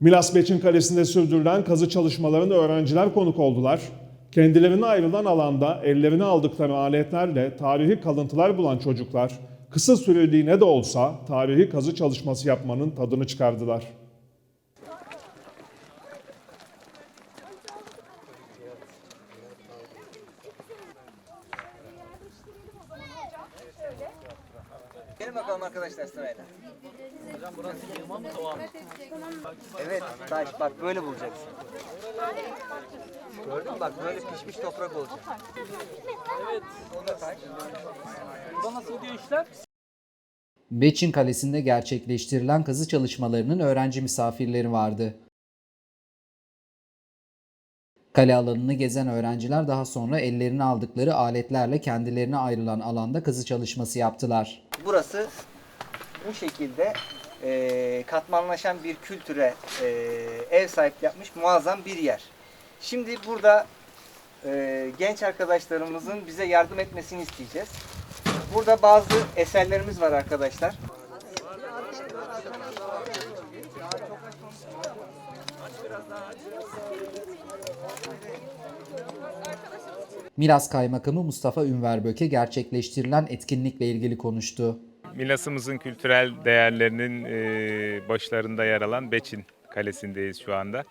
Milas Beçin Kalesi'nde sürdürülen kazı çalışmalarında öğrenciler konuk oldular. Kendilerine ayrılan alanda ellerine aldıkları aletlerle tarihi kalıntılar bulan çocuklar, kısa süreliğine de olsa tarihi kazı çalışması yapmanın tadını çıkardılar. Gelin bakalım arkadaşlar sırayla. Evet taş bak böyle bulacaksın. Gördün mü bak böyle pişmiş toprak olacak. Evet. O da taş. Beçin Kalesi'nde gerçekleştirilen kazı çalışmalarının öğrenci misafirleri vardı. Kale alanını gezen öğrenciler daha sonra ellerine aldıkları aletlerle kendilerine ayrılan alanda kazı çalışması yaptılar. Burası bu şekilde e, katmanlaşan bir kültüre e, ev sahipliği yapmış muazzam bir yer. Şimdi burada e, genç arkadaşlarımızın bize yardım etmesini isteyeceğiz. Burada bazı eserlerimiz var arkadaşlar. Milas Kaymakamı Mustafa Ünverböke gerçekleştirilen etkinlikle ilgili konuştu. Milas'ımızın kültürel değerlerinin e, başlarında yer alan Beçin Kalesi'ndeyiz şu anda.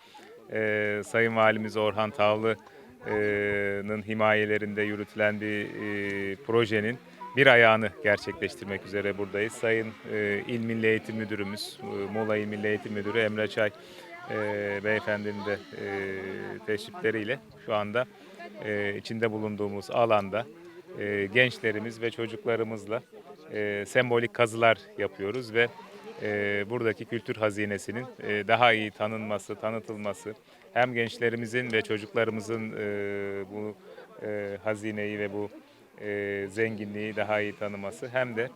E, Sayın Valimiz Orhan Tavlı'nın himayelerinde yürütülen bir e, projenin bir ayağını gerçekleştirmek üzere buradayız. Sayın e, İl Milli Eğitim Müdürümüz, e, Muğla İl Milli Eğitim Müdürü Emre Çay e, beyefendinin de e, teşrifleriyle şu anda e, içinde bulunduğumuz alanda e, gençlerimiz ve çocuklarımızla e, sembolik kazılar yapıyoruz ve e, buradaki kültür hazinesinin e, daha iyi tanınması, tanıtılması, hem gençlerimizin ve çocuklarımızın e, bu e, hazineyi ve bu e, zenginliği daha iyi tanıması hem de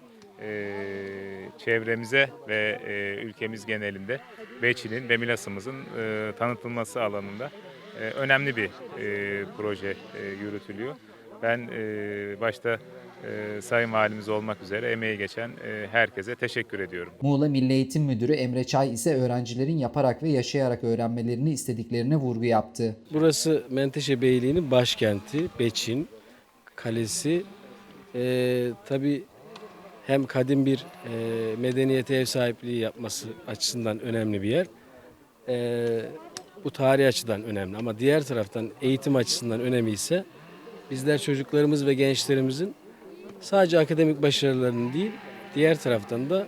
çevremize ve e, ülkemiz genelinde Beçin'in ve Milas'ımızın e, tanıtılması alanında e, önemli bir e, proje e, yürütülüyor. Ben e, başta e, Sayın Valimiz olmak üzere emeği geçen e, herkese teşekkür ediyorum. Muğla Milli Eğitim Müdürü Emre Çay ise öğrencilerin yaparak ve yaşayarak öğrenmelerini istediklerine vurgu yaptı. Burası Menteşe Beyliği'nin başkenti, Beçin Kalesi. Ee, tabii hem kadim bir e, medeniyete ev sahipliği yapması açısından önemli bir yer. Ee, bu tarihi açıdan önemli ama diğer taraftan eğitim açısından önemi ise bizler çocuklarımız ve gençlerimizin sadece akademik başarılarının değil, diğer taraftan da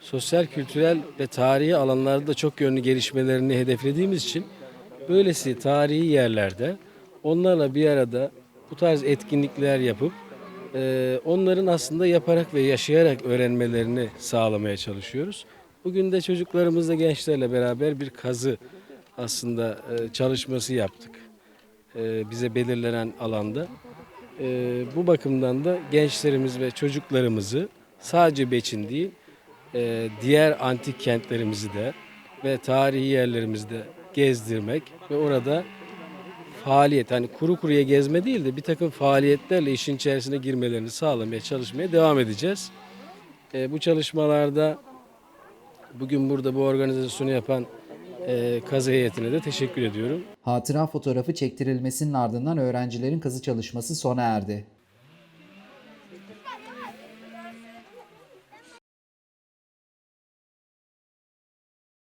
sosyal, kültürel ve tarihi alanlarda da çok yönlü gelişmelerini hedeflediğimiz için böylesi tarihi yerlerde onlarla bir arada bu tarz etkinlikler yapıp e, onların aslında yaparak ve yaşayarak öğrenmelerini sağlamaya çalışıyoruz. Bugün de çocuklarımızla gençlerle beraber bir kazı aslında e, çalışması yaptık. E, bize belirlenen alanda. E, bu bakımdan da gençlerimiz ve çocuklarımızı sadece Beçin değil, diğer antik kentlerimizi de ve tarihi yerlerimizi de gezdirmek ve orada faaliyet, hani kuru kuruya gezme değil de bir takım faaliyetlerle işin içerisine girmelerini sağlamaya çalışmaya devam edeceğiz. E, bu çalışmalarda bugün burada bu organizasyonu yapan e, kazı heyetine de teşekkür ediyorum. Hatıra fotoğrafı çektirilmesinin ardından öğrencilerin kazı çalışması sona erdi.